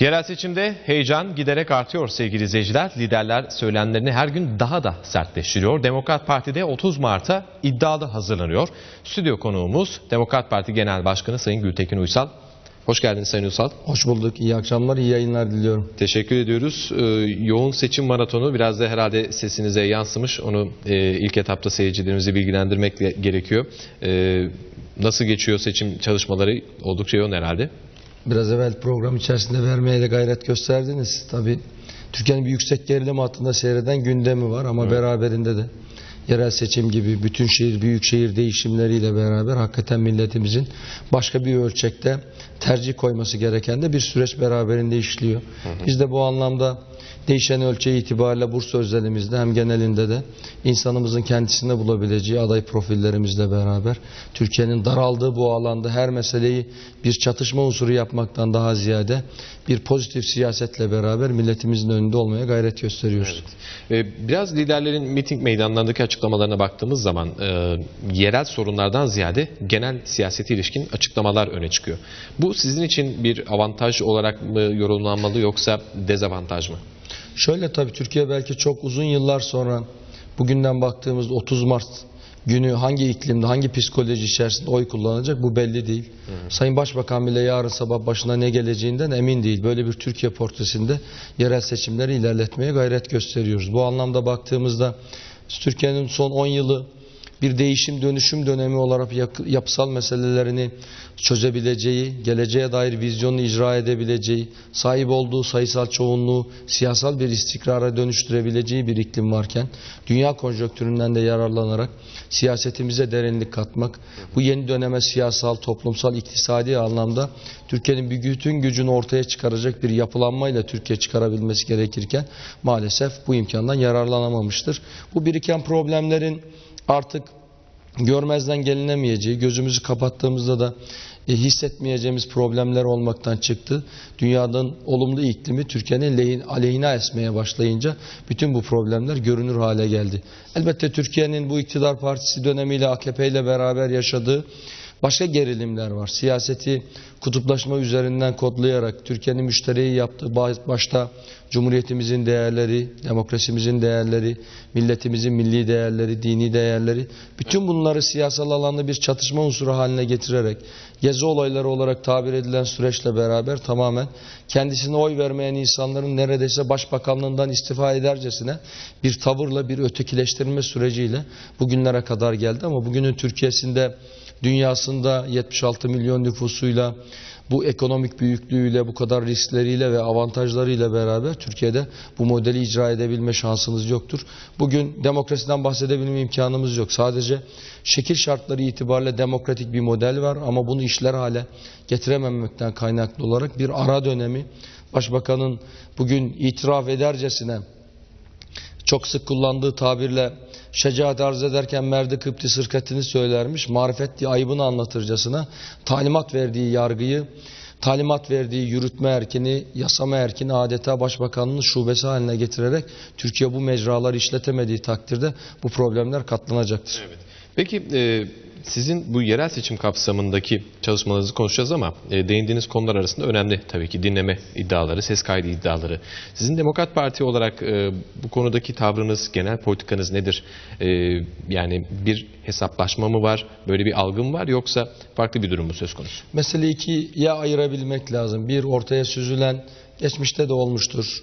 Yerel seçimde heyecan giderek artıyor sevgili izleyiciler. Liderler söylemlerini her gün daha da sertleştiriyor. Demokrat Parti'de 30 Mart'a iddialı hazırlanıyor. Stüdyo konuğumuz Demokrat Parti Genel Başkanı Sayın Gültekin Uysal. Hoş geldiniz Sayın Uysal. Hoş bulduk. İyi akşamlar, iyi yayınlar diliyorum. Teşekkür ediyoruz. Ee, yoğun seçim maratonu biraz da herhalde sesinize yansımış. Onu e, ilk etapta seyircilerimizi bilgilendirmek ge- gerekiyor. Ee, nasıl geçiyor seçim çalışmaları? Oldukça yoğun herhalde. Biraz evvel program içerisinde vermeye de gayret gösterdiniz. Tabii Türkiye'nin bir yüksek gerilim hattında seyreden gündemi var ama beraberinde de yerel seçim gibi bütün şehir, büyük şehir değişimleriyle beraber hakikaten milletimizin başka bir ölçekte tercih koyması gereken de bir süreç beraberinde işliyor. Biz de bu anlamda değişen ölçeği itibariyle Bursa özelimizde hem genelinde de insanımızın kendisinde bulabileceği aday profillerimizle beraber Türkiye'nin daraldığı bu alanda her meseleyi bir çatışma unsuru yapmaktan daha ziyade bir pozitif siyasetle beraber milletimizin önünde olmaya gayret gösteriyoruz. Ee, Biraz liderlerin miting meydanlarındaki açıklamalarına baktığımız zaman e, yerel sorunlardan ziyade genel siyasete ilişkin açıklamalar öne çıkıyor. Bu sizin için bir avantaj olarak mı yorumlanmalı yoksa dezavantaj mı? Şöyle tabii Türkiye belki çok uzun yıllar sonra bugünden baktığımızda 30 Mart günü hangi iklimde, hangi psikoloji içerisinde oy kullanacak bu belli değil. Sayın Başbakan bile yarın sabah başına ne geleceğinden emin değil. Böyle bir Türkiye portresinde yerel seçimleri ilerletmeye gayret gösteriyoruz. Bu anlamda baktığımızda Türkiye'nin son 10 yılı bir değişim dönüşüm dönemi olarak yapısal meselelerini çözebileceği, geleceğe dair vizyonunu icra edebileceği, sahip olduğu sayısal çoğunluğu siyasal bir istikrara dönüştürebileceği bir iklim varken, dünya konjonktüründen de yararlanarak siyasetimize derinlik katmak, bu yeni döneme siyasal, toplumsal, iktisadi anlamda Türkiye'nin bütün gücünü ortaya çıkaracak bir yapılanmayla Türkiye çıkarabilmesi gerekirken maalesef bu imkandan yararlanamamıştır. Bu biriken problemlerin artık görmezden gelinemeyeceği, gözümüzü kapattığımızda da e, hissetmeyeceğimiz problemler olmaktan çıktı. Dünyanın olumlu iklimi Türkiye'nin lehin, aleyhine esmeye başlayınca bütün bu problemler görünür hale geldi. Elbette Türkiye'nin bu iktidar partisi dönemiyle AKP ile beraber yaşadığı başka gerilimler var. Siyaseti kutuplaşma üzerinden kodlayarak Türkiye'nin müşteriyi yaptığı ba- başta Cumhuriyetimizin değerleri, demokrasimizin değerleri, milletimizin milli değerleri, dini değerleri bütün bunları siyasal alanda bir çatışma unsuru haline getirerek gezi olayları olarak tabir edilen süreçle beraber tamamen kendisine oy vermeyen insanların neredeyse başbakanlığından istifa edercesine bir tavırla bir ötekileştirme süreciyle bugünlere kadar geldi ama bugünün Türkiye'sinde dünyasında 76 milyon nüfusuyla bu ekonomik büyüklüğüyle, bu kadar riskleriyle ve avantajlarıyla beraber Türkiye'de bu modeli icra edebilme şansınız yoktur. Bugün demokrasiden bahsedebilme imkanımız yok. Sadece şekil şartları itibariyle demokratik bir model var ama bunu işler hale getirememekten kaynaklı olarak bir ara dönemi Başbakanın bugün itiraf edercesine çok sık kullandığı tabirle şecaat arz ederken merdi kıpti sırkatini söylermiş. Marifet diye ayıbını anlatırcasına talimat verdiği yargıyı, talimat verdiği yürütme erkini, yasama erkini adeta başbakanlığın şubesi haline getirerek Türkiye bu mecraları işletemediği takdirde bu problemler katlanacaktır. Peki e, sizin bu yerel seçim kapsamındaki çalışmalarınızı konuşacağız ama e, değindiğiniz konular arasında önemli tabii ki dinleme iddiaları, ses kaydı iddiaları. Sizin Demokrat Parti olarak e, bu konudaki tavrınız, genel politikanız nedir? E, yani bir hesaplaşma mı var, böyle bir algı mı var yoksa farklı bir durum mu söz konusu? Meseleyi ikiye ayırabilmek lazım. Bir ortaya süzülen geçmişte de olmuştur.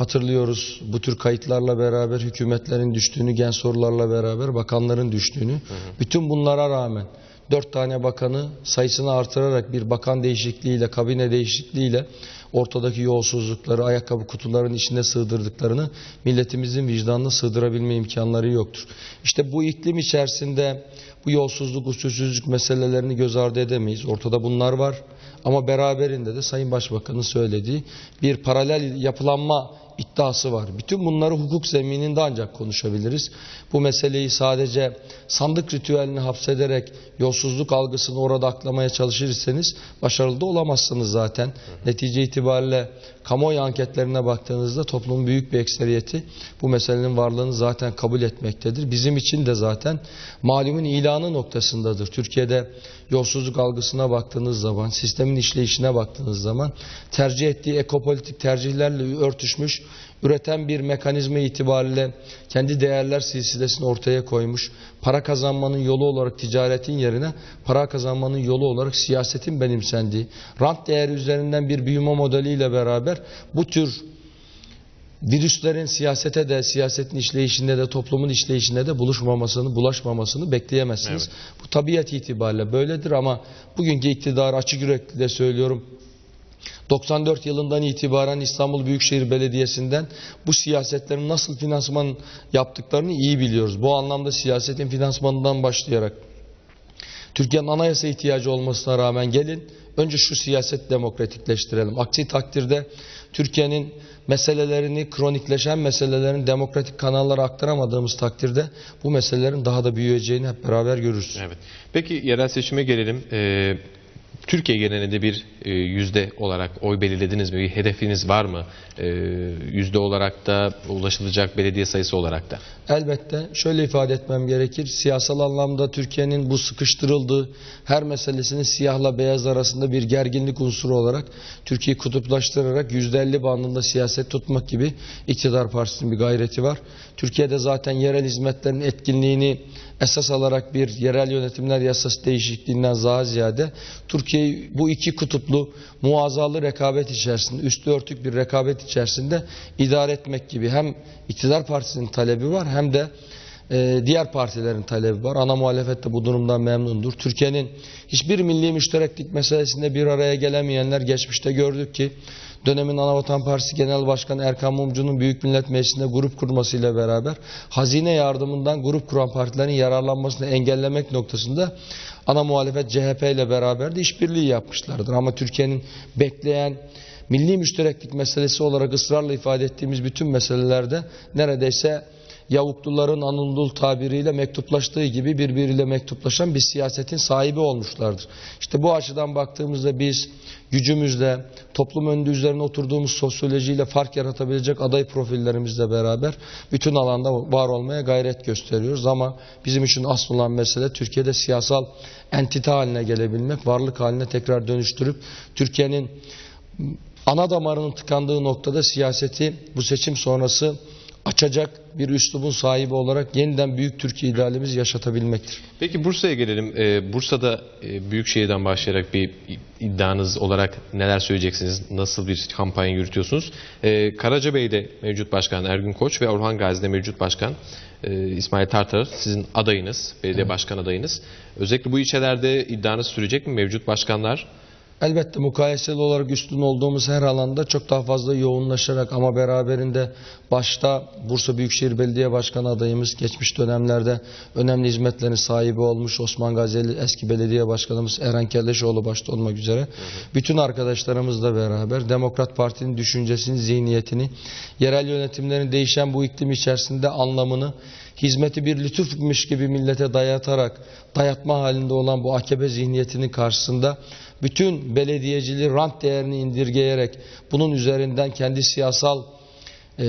Hatırlıyoruz bu tür kayıtlarla beraber hükümetlerin düştüğünü, gen sorularla beraber bakanların düştüğünü. Bütün bunlara rağmen dört tane bakanı sayısını artırarak bir bakan değişikliğiyle, kabine değişikliğiyle ortadaki yolsuzlukları, ayakkabı kutularının içine sığdırdıklarını milletimizin vicdanına sığdırabilme imkanları yoktur. İşte bu iklim içerisinde bu yolsuzluk, usulsüzlük meselelerini göz ardı edemeyiz. Ortada bunlar var. Ama beraberinde de Sayın Başbakan'ın söylediği bir paralel yapılanma iddiası var. Bütün bunları hukuk zemininde ancak konuşabiliriz. Bu meseleyi sadece sandık ritüelini hapsederek yolsuzluk algısını orada aklamaya çalışırsanız başarılı da olamazsınız zaten. Netice itibariyle kamuoyu anketlerine baktığınızda toplumun büyük bir ekseriyeti bu meselenin varlığını zaten kabul etmektedir. Bizim için de zaten malumun ilanı noktasındadır. Türkiye'de yolsuzluk algısına baktığınız zaman, sistemin işleyişine baktığınız zaman tercih ettiği ekopolitik tercihlerle örtüşmüş, üreten bir mekanizma itibariyle kendi değerler silsilesini ortaya koymuş, para kazanmanın yolu olarak ticaretin yerine para kazanmanın yolu olarak siyasetin benimsendiği, rant değeri üzerinden bir büyüme modeliyle beraber bu tür virüslerin siyasete de, siyasetin işleyişinde de, toplumun işleyişinde de buluşmamasını, bulaşmamasını bekleyemezsiniz. Bu tabiat itibariyle böyledir ama bugünkü iktidar açık yürekli de söylüyorum. 94 yılından itibaren İstanbul Büyükşehir Belediyesi'nden bu siyasetlerin nasıl finansman yaptıklarını iyi biliyoruz. Bu anlamda siyasetin finansmanından başlayarak Türkiye'nin anayasa ihtiyacı olmasına rağmen gelin önce şu siyaset demokratikleştirelim. Aksi takdirde Türkiye'nin meselelerini, kronikleşen meselelerin demokratik kanallara aktaramadığımız takdirde bu meselelerin daha da büyüyeceğini hep beraber görürüz. Evet. Peki yerel seçime gelelim. Ee, Türkiye genelinde bir e, yüzde olarak oy belirlediniz mi? Bir hedefiniz var mı? E, yüzde olarak da ulaşılacak belediye sayısı olarak da. Elbette şöyle ifade etmem gerekir. Siyasal anlamda Türkiye'nin bu sıkıştırıldığı her meselesinin siyahla beyaz arasında bir gerginlik unsuru olarak Türkiye'yi kutuplaştırarak %50 bandında siyaset tutmak gibi iktidar partisinin bir gayreti var. Türkiye'de zaten yerel hizmetlerin etkinliğini esas alarak bir yerel yönetimler yasası değişikliğinden daha ziyade Türkiye'yi bu iki kutuplu muazzalı rekabet içerisinde, üstü örtük bir rekabet içerisinde idare etmek gibi hem iktidar partisinin talebi var hem de e, diğer partilerin talebi var. Ana muhalefet de bu durumdan memnundur. Türkiye'nin hiçbir milli müştereklik meselesinde bir araya gelemeyenler geçmişte gördük ki dönemin Anavatan Partisi Genel Başkanı Erkan Mumcu'nun Büyük Millet Meclisi'nde grup kurmasıyla beraber hazine yardımından grup kuran partilerin yararlanmasını engellemek noktasında ana muhalefet CHP ile beraber de işbirliği yapmışlardır. Ama Türkiye'nin bekleyen milli müştereklik meselesi olarak ısrarla ifade ettiğimiz bütün meselelerde neredeyse Yavukluların Anadolu tabiriyle mektuplaştığı gibi birbiriyle mektuplaşan bir siyasetin sahibi olmuşlardır. İşte bu açıdan baktığımızda biz gücümüzle, toplum önünde üzerine oturduğumuz sosyolojiyle fark yaratabilecek aday profillerimizle beraber bütün alanda var olmaya gayret gösteriyoruz. Ama bizim için asıl olan mesele Türkiye'de siyasal entite haline gelebilmek, varlık haline tekrar dönüştürüp Türkiye'nin ana damarının tıkandığı noktada siyaseti bu seçim sonrası açacak bir üslubun sahibi olarak yeniden büyük Türkiye idealimizi yaşatabilmektir. Peki Bursa'ya gelelim. Ee, Bursa'da e, Büyükşehir'den başlayarak bir iddianız olarak neler söyleyeceksiniz? Nasıl bir kampanya yürütüyorsunuz? Ee, Karacabey'de mevcut başkan Ergün Koç ve Orhan Gazi'de mevcut başkan e, İsmail Tartar sizin adayınız, belediye başkan adayınız. Özellikle bu ilçelerde iddianız sürecek mi mevcut başkanlar? Elbette mukayeseli olarak üstün olduğumuz her alanda çok daha fazla yoğunlaşarak ama beraberinde başta Bursa Büyükşehir Belediye Başkanı adayımız geçmiş dönemlerde önemli hizmetlerin sahibi olmuş Osman Gazeli eski belediye başkanımız Eren Kelleşoğlu başta olmak üzere bütün arkadaşlarımızla beraber Demokrat Parti'nin düşüncesini, zihniyetini, yerel yönetimlerin değişen bu iklim içerisinde anlamını hizmeti bir lütufmuş gibi millete dayatarak dayatma halinde olan bu AKP zihniyetinin karşısında bütün belediyeciliği rant değerini indirgeyerek bunun üzerinden kendi siyasal e,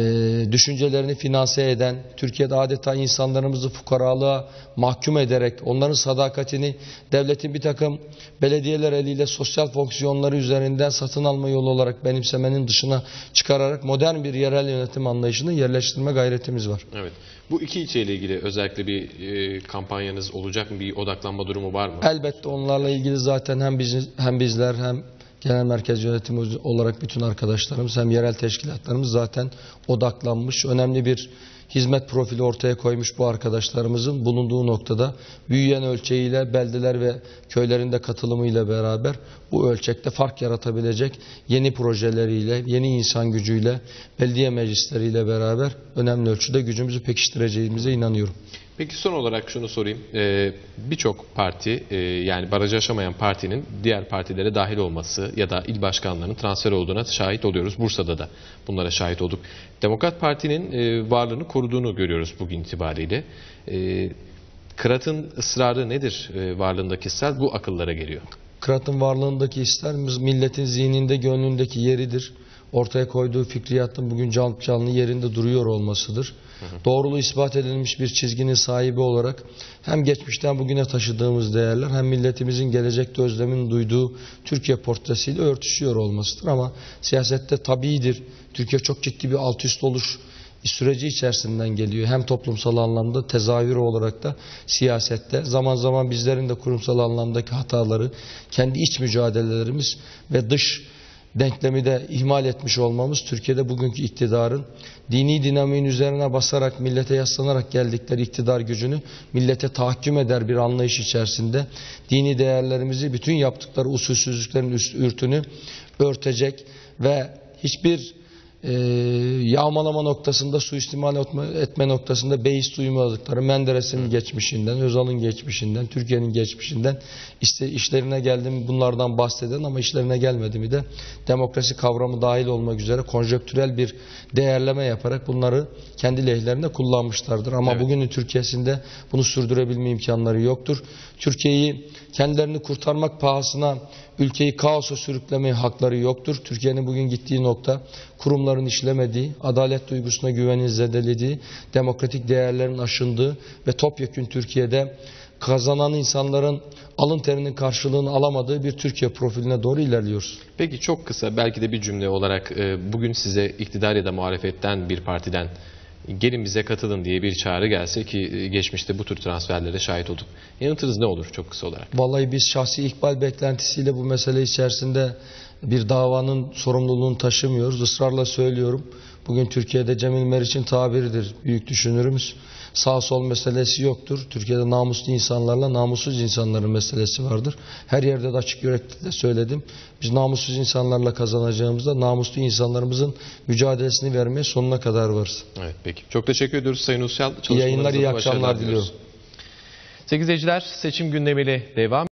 düşüncelerini finanse eden, Türkiye'de adeta insanlarımızı fukaralığa mahkum ederek onların sadakatini devletin bir takım belediyeler eliyle sosyal fonksiyonları üzerinden satın alma yolu olarak benimsemenin dışına çıkararak modern bir yerel yönetim anlayışını yerleştirme gayretimiz var. Evet. Bu iki ilçeyle ilgili özellikle bir e, kampanyanız olacak mı? Bir odaklanma durumu var mı? Elbette onlarla ilgili zaten hem biz hem bizler hem genel merkez yönetimi olarak bütün arkadaşlarımız hem yerel teşkilatlarımız zaten odaklanmış. Önemli bir hizmet profili ortaya koymuş bu arkadaşlarımızın bulunduğu noktada büyüyen ölçeğiyle beldeler ve köylerin de katılımıyla beraber bu ölçekte fark yaratabilecek yeni projeleriyle, yeni insan gücüyle, belediye meclisleriyle beraber önemli ölçüde gücümüzü pekiştireceğimize inanıyorum. Peki son olarak şunu sorayım. Ee, Birçok parti e, yani barajı aşamayan partinin diğer partilere dahil olması ya da il başkanlarının transfer olduğuna şahit oluyoruz. Bursa'da da bunlara şahit olduk. Demokrat Parti'nin e, varlığını koruduğunu görüyoruz bugün itibariyle. E, Kırat'ın ısrarı nedir e, varlığındaki ısrar? Bu akıllara geliyor. Kırat'ın varlığındaki ister milletin zihninde, gönlündeki yeridir. Ortaya koyduğu fikriyatın bugün canlı canlı yerinde duruyor olmasıdır. Doğruluğu ispat edilmiş bir çizginin sahibi olarak hem geçmişten bugüne taşıdığımız değerler hem milletimizin gelecekte özlemin duyduğu Türkiye portresiyle örtüşüyor olmasıdır. Ama siyasette tabiidir. Türkiye çok ciddi bir alt üst oluş süreci içerisinden geliyor. Hem toplumsal anlamda tezahürü olarak da siyasette zaman zaman bizlerin de kurumsal anlamdaki hataları, kendi iç mücadelelerimiz ve dış denklemi de ihmal etmiş olmamız Türkiye'de bugünkü iktidarın dini dinamiğin üzerine basarak millete yaslanarak geldikleri iktidar gücünü millete tahakküm eder bir anlayış içerisinde dini değerlerimizi bütün yaptıkları usulsüzlüklerin ürtünü örtecek ve hiçbir e, yağmalama noktasında, suistimal etme, noktasında beis duymadıkları Menderes'in geçmişinden, Özal'ın geçmişinden, Türkiye'nin geçmişinden işte işlerine geldi mi bunlardan bahseden ama işlerine gelmedi mi de demokrasi kavramı dahil olmak üzere konjöktürel bir değerleme yaparak bunları kendi lehlerinde kullanmışlardır. Ama Evet. bugünün Türkiye'sinde bunu sürdürebilme imkanları yoktur. Türkiye'yi kendilerini kurtarmak pahasına ülkeyi kaosa sürüklemeye hakları yoktur. Türkiye'nin bugün gittiği nokta kurumların işlemediği, adalet duygusuna güvenin zedelediği, demokratik değerlerin aşındığı ve topyekün Türkiye'de kazanan insanların alın terinin karşılığını alamadığı bir Türkiye profiline doğru ilerliyoruz. Peki çok kısa belki de bir cümle olarak e, bugün size iktidar ya da muhalefetten bir partiden gelin bize katılın diye bir çağrı gelse ki e, geçmişte bu tür transferlere şahit olduk. Yanıtınız ne olur çok kısa olarak? Vallahi biz şahsi ikbal beklentisiyle bu mesele içerisinde bir davanın sorumluluğunu taşımıyoruz. Israrla söylüyorum. Bugün Türkiye'de Cemil Meriç'in tabiridir büyük düşünürümüz. Sağ sol meselesi yoktur. Türkiye'de namuslu insanlarla namussuz insanların meselesi vardır. Her yerde de açık yüreklilikle söyledim. Biz namussuz insanlarla kazanacağımızda namuslu insanlarımızın mücadelesini vermeye sonuna kadar varız. Evet peki. Çok teşekkür ediyoruz Sayın Usyal. İyi yayınlar, iyi akşamlar diliyorum. Sevgili izleyiciler seçim gündemiyle devam